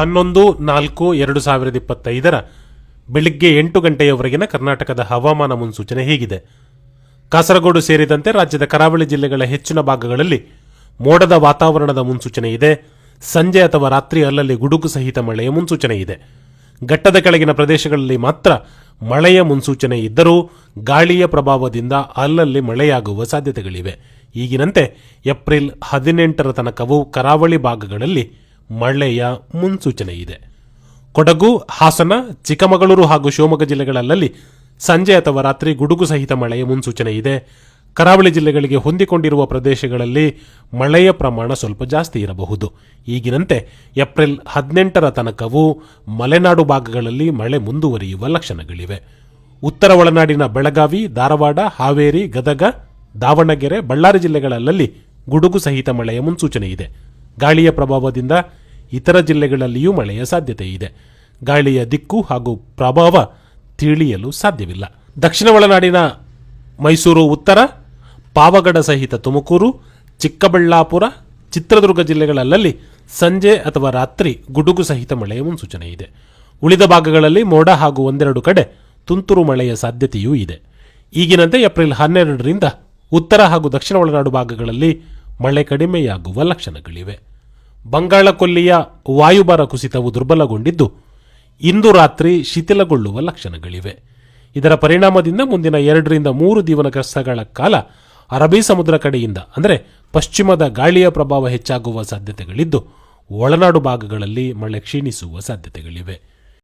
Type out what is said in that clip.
ಹನ್ನೊಂದು, ನಾಲ್ಕು, ಎರಡು ಸಾವಿರದ ಇಪ್ಪತ್ತೈದರ ಬೆಳಿಗ್ಗೆ ಎಂಟು ಗಂಟೆಯವರೆಗಿನ ಕರ್ನಾಟಕದ ಹವಾಮಾನ ಮುನ್ಸೂಚನೆ ಹೀಗಿದೆ. ಕಾಸರಗೋಡು ಸೇರಿದಂತೆ ರಾಜ್ಯದ ಕರಾವಳಿ ಜಿಲ್ಲೆಗಳ ಹೆಚ್ಚಿನ ಭಾಗಗಳಲ್ಲಿ ಮೋಡದ ವಾತಾವರಣದ ಮುನ್ಸೂಚನೆ ಇದೆ. ಸಂಜೆ ಅಥವಾ ರಾತ್ರಿ ಅಲ್ಲಲ್ಲಿ ಗುಡುಗು ಸಹಿತ ಮಳೆಯ ಮುನ್ಸೂಚನೆ ಇದೆ. ಘಟ್ಟದ ಕೆಳಗಿನ ಪ್ರದೇಶಗಳಲ್ಲಿ ಮಾತ್ರ ಮಳೆಯ ಮುನ್ಸೂಚನೆ ಇದ್ದರೂ ಗಾಳಿಯ ಪ್ರಭಾವದಿಂದ ಅಲ್ಲಲ್ಲಿ ಮಳೆಯಾಗುವ ಸಾಧ್ಯತೆಗಳಿವೆ. ಈಗಿನಂತೆ ಏಪ್ರಿಲ್ ಹದಿನೆಂಟರ ತನಕವೂ ಕರಾವಳಿ ಭಾಗಗಳಲ್ಲಿ ಮಳೆಯ ಮುನ್ಸೂಚನೆ ಇದೆ ಕೊಡಗು, ಹಾಸನ, ಚಿಕ್ಕಮಗಳೂರು ಹಾಗೂ ಶಿವಮೊಗ್ಗ ಜಿಲ್ಲೆಗಳಲ್ಲಲ್ಲಿ ಸಂಜೆ ಅಥವಾ ರಾತ್ರಿ ಗುಡುಗು ಸಹಿತ ಮಳೆಯ ಮುನ್ಸೂಚನೆ ಇದೆ ಕರಾವಳಿ ಜಿಲ್ಲೆಗಳಿಗೆ ಹೊಂದಿಕೊಂಡಿರುವ ಪ್ರದೇಶಗಳಲ್ಲಿ ಮಳೆಯ ಪ್ರಮಾಣ ಸ್ವಲ್ಪ ಜಾಸ್ತಿ ಇರಬಹುದು. ಈಗಿನಂತೆ ಏಪ್ರಿಲ್ ಹದಿನೆಂಟರ ತನಕವೂ ಮಲೆನಾಡು ಭಾಗಗಳಲ್ಲಿ ಮಳೆ ಮುಂದುವರಿಯುವ ಲಕ್ಷಣಗಳಿವೆ. ಉತ್ತರ ಒಳನಾಡಿನ ಬೆಳಗಾವಿ, ಧಾರವಾಡ, ಹಾವೇರಿ, ಗದಗ, ದಾವಣಗೆರೆ, ಬಳ್ಳಾರಿ ಜಿಲ್ಲೆಗಳಲ್ಲಲ್ಲಿ ಗುಡುಗು ಸಹಿತ ಮಳೆಯ ಮುನ್ಸೂಚನೆ ಇದೆ ಗಾಳಿಯ ಪ್ರಭಾವದಿಂದ ಇತರ ಜಿಲ್ಲೆಗಳಲ್ಲಿಯೂ ಮಳೆಯ ಸಾಧ್ಯತೆ ಇದೆ. ಗಾಳಿಯ ದಿಕ್ಕು ಹಾಗೂ ಪ್ರಭಾವ ತಿಳಿಯಲು ಸಾಧ್ಯವಿಲ್ಲ. ದಕ್ಷಿಣ ಒಳನಾಡಿನ ಮೈಸೂರು, ಉತ್ತರ, ಪಾವಗಡ ಸಹಿತ ತುಮಕೂರು, ಚಿಕ್ಕಬಳ್ಳಾಪುರ, ಚಿತ್ರದುರ್ಗ ಜಿಲ್ಲೆಗಳಲ್ಲಲ್ಲಿ ಸಂಜೆ ಅಥವಾ ರಾತ್ರಿ ಗುಡುಗು ಸಹಿತ ಮಳೆಯ ಮುನ್ಸೂಚನೆ ಇದೆ. ಉಳಿದ ಭಾಗಗಳಲ್ಲಿ ಮೋಡ ಹಾಗೂ ಒಂದೆರಡು ಕಡೆ ತುಂತುರು ಮಳೆಯ ಸಾಧ್ಯತೆಯೂ ಇದೆ. ಈಗಿನಂತೆ ಏಪ್ರಿಲ್ ಹನ್ನೆರಡರಿಂದ ಉತ್ತರ ಹಾಗೂ ದಕ್ಷಿಣ ಒಳನಾಡು ಭಾಗಗಳಲ್ಲಿ ಮಳೆ ಕಡಿಮೆಯಾಗುವ ಲಕ್ಷಣಗಳಿವೆ. ಬಂಗಾಳ ಕೊಲ್ಲಿಯ ವಾಯುಭಾರ ಕುಸಿತವು ದುರ್ಬಲಗೊಂಡಿದ್ದು, ಇಂದು ರಾತ್ರಿ ಶಿಥಿಲಗೊಳ್ಳುವ ಲಕ್ಷಣಗಳಿವೆ. ಇದರ ಪರಿಣಾಮದಿಂದ ಮುಂದಿನ ಎರಡರಿಂದ ಮೂರು ದಿವಸಗಳ ಕಾಲ ಅರಬ್ಬಿ ಸಮುದ್ರ ಕಡೆಯಿಂದ, ಅಂದರೆ ಪಶ್ಚಿಮದ ಗಾಳಿಯ ಪ್ರಭಾವ ಹೆಚ್ಚಾಗುವ ಸಾಧ್ಯತೆಗಳಿದ್ದು, ಒಳನಾಡು ಭಾಗಗಳಲ್ಲಿ ಮಳೆ ಕ್ಷೀಣಿಸುವ ಸಾಧ್ಯತೆಗಳಿವೆ.